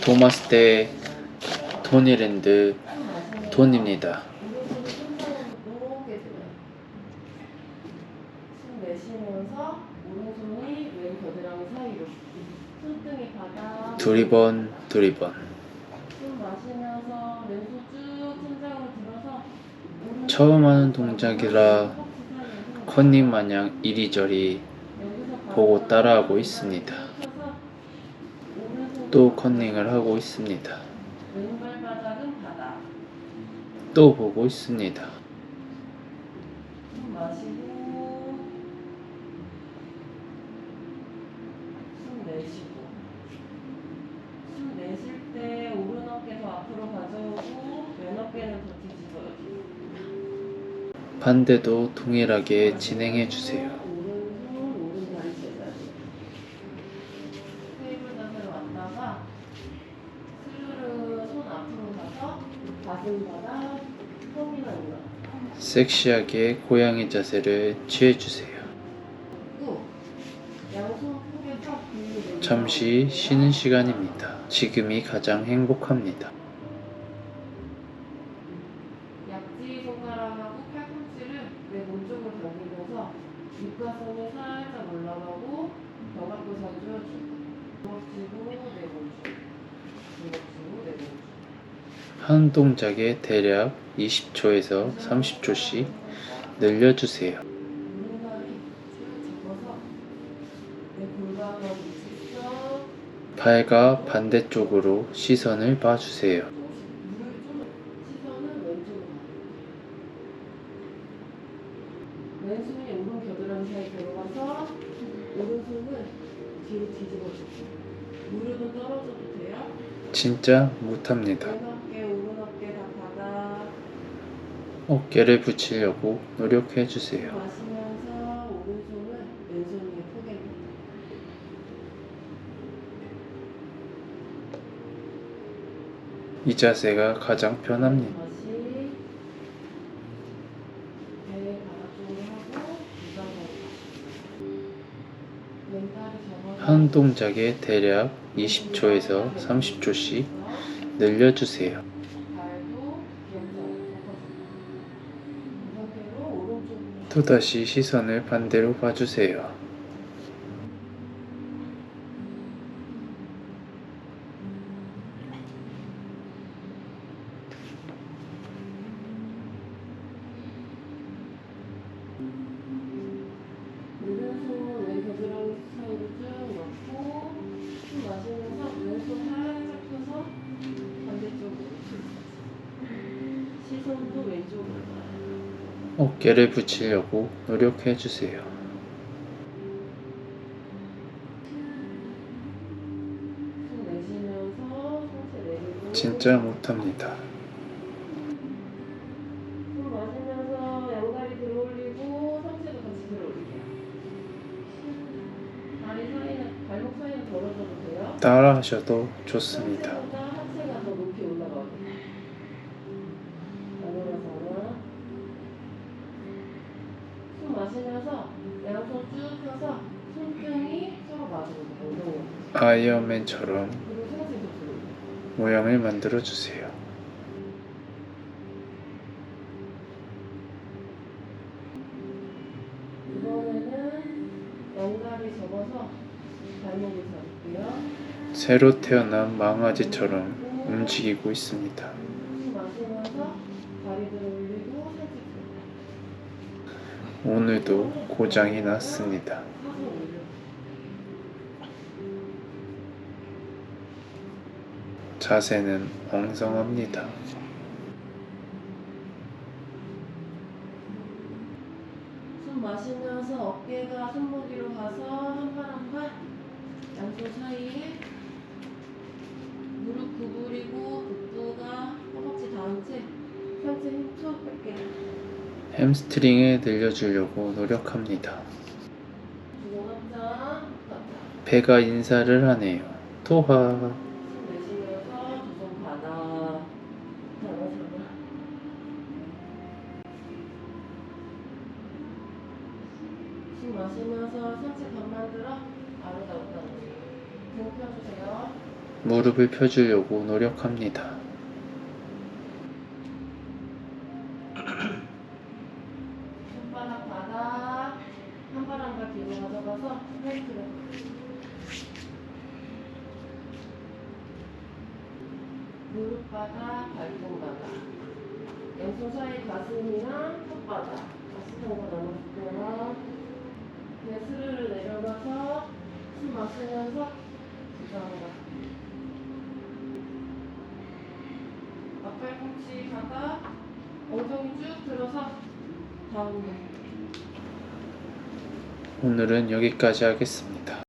토마스 대 토니랜드 돈입니다. 두리번 두리번 처음 하는 동작이라 컨닝 마냥 이리저리 보고 따라하고 있습니다. 또 컨닝을 하고 있습니다. 또 보고 있습니다. 숨 마시고 숨 내쉬고 숨 내쉴 때 오른 어깨 더 앞으로 가져오고 왼 어깨는 더 뒤집어요. 반대도 동일하게 진행해 주세요. 오른손 오른 다리 제자리. 테이블 자세로 왔다가 스르르 손 앞으로 가서 가슴 바닥 턱이나 일어. 섹시하게 고양이 자세를 취해 주세요. 꾹. 양손 크게 펴 굴리고 잠시 쉬는 시간입니다. 지금이 가장 행복합니다. 약지 손가락하고 팔꿈치를 내 몸쪽으로 당기면서 육가선이 살짝 올라가고 잘 조여주고 주먹쥐고 내 몸쪽 주먹쥐고 내 몸쪽 한 동작에 대략 20초에서 30초씩 늘려주세요. 팔과 반대쪽으로 시선을 봐주세요. 물을 좀 시선은 왼쪽으로 가요. 왼손이 오른 겨드랑이 사이 들어가서 오른손은 뒤로 뒤집어주고 무릎은 떨어져도 돼요. 진짜 못합니다. 왼 어깨 오른 어깨 다 바닥 어깨를 붙이려고 노력해 주세요. 위에 포개입니다. 이 자세가 가장 편합니다. 한 동작에 대략 20초에서 30초씩 늘려주세요. 발도 기억자로 접어주고 이 상태로 오른쪽으로 또다시 시선을 반대로 봐주세요. 시선도 왼쪽으로. 어깨를 붙이려고 상체 내리고 진짜 못합니다. 숨 마시면서 양다리 들어 올리고 상체도 같이 들어 올릴게요. 다리 사이는 발목 사이는 벌어져도 돼요. 따라하셔도 좋습니다. 상체보다 하체가 더 높이 올라가요. 안으로서 숨 마시면서 양손 쭉 펴서 손등이 서로 엉덩이 아이언맨처럼 그리고. 모양을 만들어 주세요. 이번에는 양다리 접어서 발목을 잡고요. 새로 태어난 망아지처럼 움직이고 있습니다. 숨 마시면서 다리 들어 올리고 살짝 들어. 오늘도 고장이 났습니다. 자세는 엉성합니다. 숨 마시면서 어깨가 손목위로 가서 한발한발 양손 사이에 무릎 구부리고 복부가 허벅지 닿은 채 상체 힘쭉 뺄게요. 햄스트링을 늘려주려고 노력합니다. 배가 인사를 하네요. 토하. 마시면서 상체 반 만 들어 무릎을 펴주려고 노력합니다. 손바닥 바닥 한 발 한 가져가서 페이크를 무릎 바닥 발등 바닥 왼손 사이 가슴이랑 가슴한 거 너무 부끄러워 그냥 스르르 내려가서 숨 마시면서 부정하다 앞발꿈치 바닥 엉덩이 쭉 들어서 다운드 오늘은 여기까지 하겠습니다.